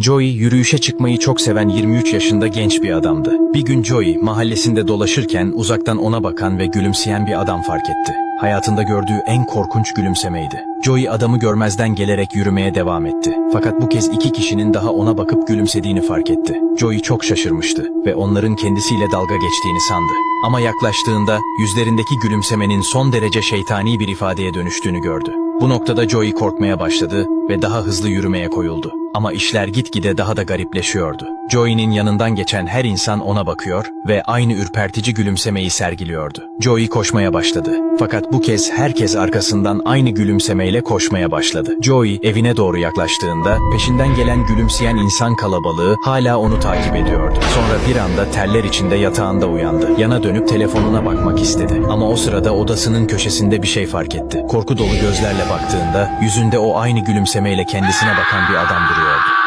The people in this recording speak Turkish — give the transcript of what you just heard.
Joey yürüyüşe çıkmayı çok seven 23 yaşında genç bir adamdı. Bir gün Joey mahallesinde dolaşırken uzaktan ona bakan ve gülümseyen bir adam fark etti. Hayatında gördüğü en korkunç gülümsemeydi. Joey adamı görmezden gelerek yürümeye devam etti. Fakat bu kez iki kişinin daha ona bakıp gülümsediğini fark etti. Joey çok şaşırmıştı ve onların kendisiyle dalga geçtiğini sandı. Ama yaklaştığında yüzlerindeki gülümsemenin son derece şeytani bir ifadeye dönüştüğünü gördü. Bu noktada Joey korkmaya başladı ve daha hızlı yürümeye koyuldu. Ama işler gitgide daha da garipleşiyordu. Joey'nin yanından geçen her insan ona bakıyor ve aynı ürpertici gülümsemeyi sergiliyordu. Joey koşmaya başladı. Fakat bu kez herkes arkasından aynı gülümsemeyle koşmaya başladı. Joey evine doğru yaklaştığında peşinden gelen gülümseyen insan kalabalığı hala onu takip ediyordu. Sonra bir anda terler içinde yatağında uyandı. Yana dönüp telefonuna bakmak istedi. Ama o sırada odasının köşesinde bir şey fark etti. Korku dolu gözlerle baktığında yüzünde o aynı gülümsemeyle kendisine bakan bir adam duruyordu.